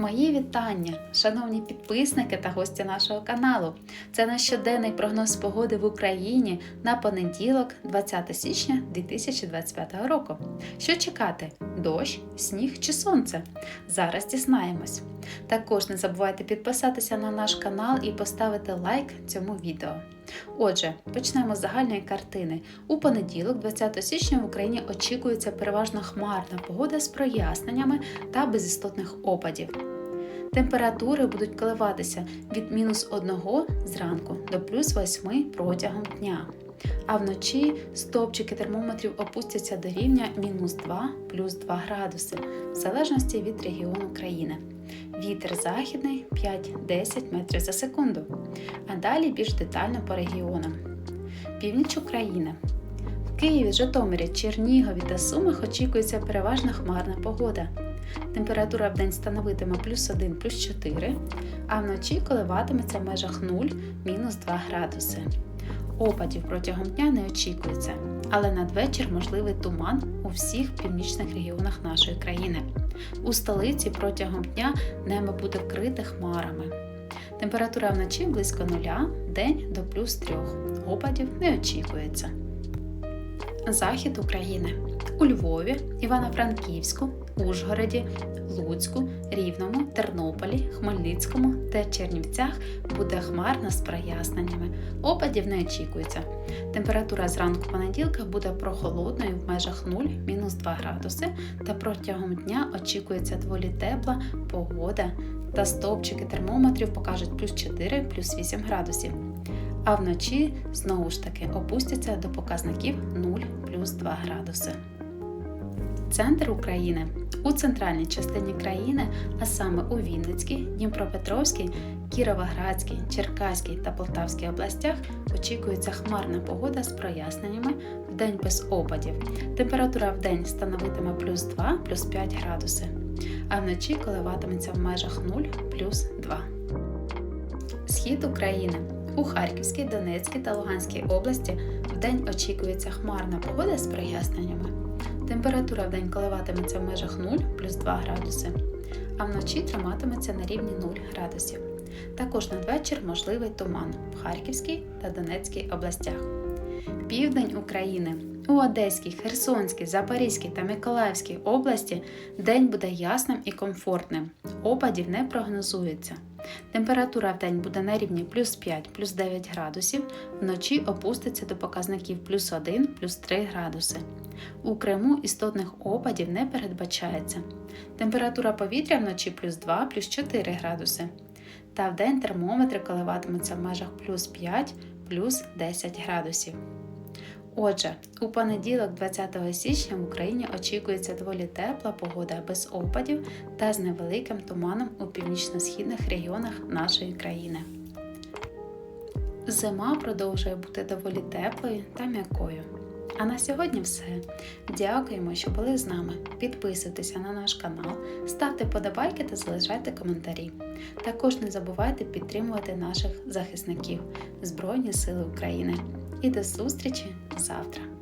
Мої вітання, шановні підписники та гості нашого каналу. Це наш щоденний прогноз погоди в Україні на понеділок, 20 січня 2025 року. Що чекати? Дощ, сніг чи сонце? Зараз дізнаємось. Також не забувайте підписатися на наш канал і поставити лайк цьому відео. Отже, почнемо з загальної картини. У понеділок, 20 січня, в Україні очікується переважно хмарна погода з проясненнями та безістотних опадів. Температури будуть коливатися від мінус 1 зранку до плюс 8 протягом дня. А вночі стопчики термометрів опустяться до рівня мінус 2 плюс 2 градуси, в залежності від регіону країни. Вітер західний 5-10 метрів за секунду. А далі більш детально по регіонам. Північ України. В Києві, Житомирі, Чернігові та Сумах очікується переважно хмарна погода. Температура в день становитиме плюс 1 плюс 4, а вночі коливатиметься в межах 0 мінус 2 градуси. Опадів протягом дня не очікується, але надвечір можливий туман у всіх північних регіонах нашої країни. У столиці протягом дня небо буде вкрите хмарами. Температура вночі близько нуля, день до плюс трьох. Опадів не очікується. Захід України у Львові, Івано-Франківську, Ужгороді, Луцьку, Рівному, Тернополі, Хмельницькому та Чернівцях буде хмарно з проясненнями. Опадів не очікується. Температура зранку понеділка буде прохолодною в межах 0-2 градуси, та протягом дня очікується доволі тепла погода та стовпчики термометрів покажуть плюс 4 плюс 8 градусів. А вночі знову ж таки опустяться до показників 0 плюс 2 градуси. Центр України у центральній частині країни, а саме у Вінницькій, Дніпропетровській, Кіровоградській, Черкаській та Полтавській областях очікується хмарна погода з проясненнями в день без опадів. Температура в день становитиме плюс 2 плюс 5 градуси, а вночі коливатиметься в межах 0 плюс 2. Схід України. У Харківській, Донецькій та Луганській області вдень очікується хмарна погода з проясненнями. Температура в день коливатиметься в межах 0 плюс 2 градуси, а вночі триматиметься на рівні 0 градусів. Також надвечір можливий туман в Харківській та Донецькій областях. Південь України. У Одеській, Херсонській, Запорізькій та Миколаївській області день буде ясним і комфортним. Опадів не прогнозується. Температура в день буде на рівні плюс 5 плюс 9 градусів, вночі опуститься до показників плюс 1 плюс 3 градуси. У Криму істотних опадів не передбачається. Температура повітря вночі плюс 2 плюс 4 градуси. Та вдень термометри коливатимуться в межах плюс 5 плюс 10 градусів. Отже, у понеділок, 20 січня, в Україні очікується доволі тепла погода без опадів та з невеликим туманом у північно-східних регіонах нашої країни. Зима продовжує бути доволі теплою та м'якою. А на сьогодні все. Дякуємо, що були з нами. Підписуйтеся на наш канал, ставте подобайки та залишайте коментарі. Також не забувайте підтримувати наших захисників Збройні Сили України. І до зустрічі завтра!